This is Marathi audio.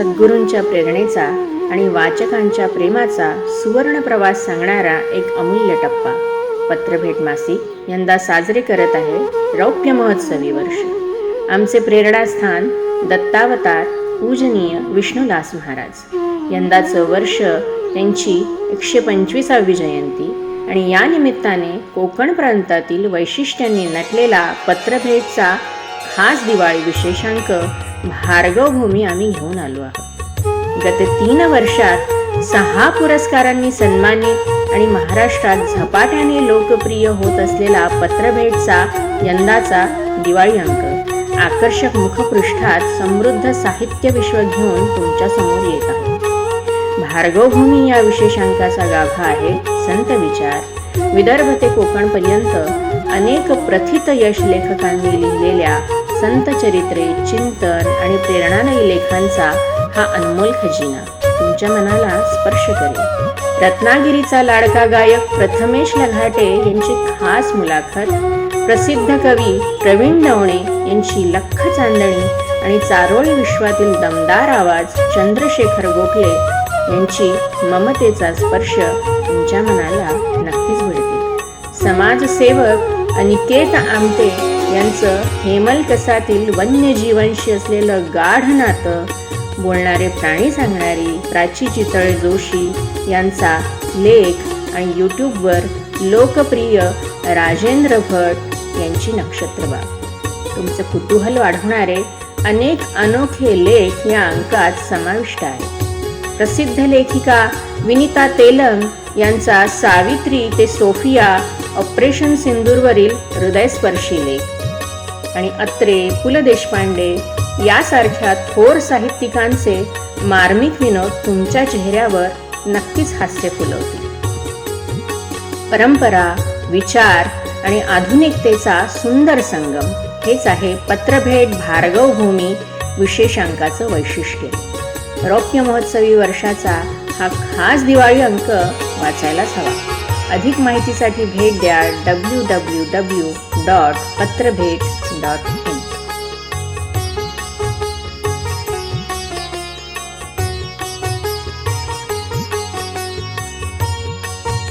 सद्गुरूंच्या प्रेरणेचा आणि वाचकांच्या प्रेमाचा सुवर्ण प्रवास सांगणारा एक अमूल्य टप्पा. पत्रभेट मासिक यंदा साजरे करत आहे रौप्य महोत्सवी वर्ष. आमचे प्रेरणास्थान दत्तावतार पूजनीय विष्णुदास महाराज. यंदाचं वर्ष त्यांची एकशे पंचवीसावी जयंती आणि या निमित्ताने कोकण प्रांतातील वैशिष्ट्यांनी नटलेला पत्रभेटचा खास दिवाळी विशेषांक भार्गवभूमी आम्ही घेऊन आलो आहोत. गत तीन वर्षात सहा पुरस्कारांनी सन्मानित आणि महाराष्ट्रात झपाट्याने लोकप्रिय होत असलेला पत्रभेटचा यंदाचा दिवाळी अंक. आकर्षक मुखपृष्ठात समृद्ध साहित्य विश्व घेऊन तुमच्यासमोर येत आहे भार्गवभूमी या विशेषांकाचा गाभा आहे संत विचार. विदर्भ ते कोकणपर्यंत अनेक प्रथित यश लेखकांनी लिहिलेल्या संत चरित्रे चिंतन आणि प्रेरणादायी लेखांचा हा अनमोल खजिना. तुमच्या मनाला स्पर्श करेल. रत्नागिरीचा लाडका गायक प्रथमेश लघाटे यांची खास मुलाखत प्रसिद्ध कवी प्रवीण नवणे यांची लख चांदणी आणि चारोळी विश्वातील दमदार आवाज चंद्रशेखर गोखले यांची ममतेचा स्पर्श तुमच्या मनाला नक्कीच समाजसेवक अनिकेत आमटे यांचं हेमलकसातील वन्यजीवांशी असलेलं गाढ नातं बोलणारे प्राणी सांगणारी प्राची चितळे जोशी यांचा लेख आणि यूट्यूबवर लोकप्रिय राजेंद्र भट यांची नक्षत्रबाग तुमचं कुतूहल वाढवणारे अनेक अनोखे लेख या अंकात समाविष्ट आहेत. प्रसिद्ध लेखिका विनिता तेलंग यांचा सावित्री ते सोफिया ऑपरेशन सिंदूरवरील हृदयस्पर्शी लेख आणि अत्रे पु ल देशपांडे यासारख्या थोर साहित्यिकांचे मार्मिक विनोद तुमच्या चेहऱ्यावर नक्कीच हास्य फुलवतील. परंपरा विचार आणि आधुनिकतेचा सुंदर संगम हेच आहे पत्रभेट भार्गवभूमी विशेषांकाचं वैशिष्ट्य. रौप्य महोत्सवी वर्षाचा हा खास दिवाळी अंक वाचायलाच हवा. अधिक माहितीसाठी भेट द्या W W W dot Patrabhet dot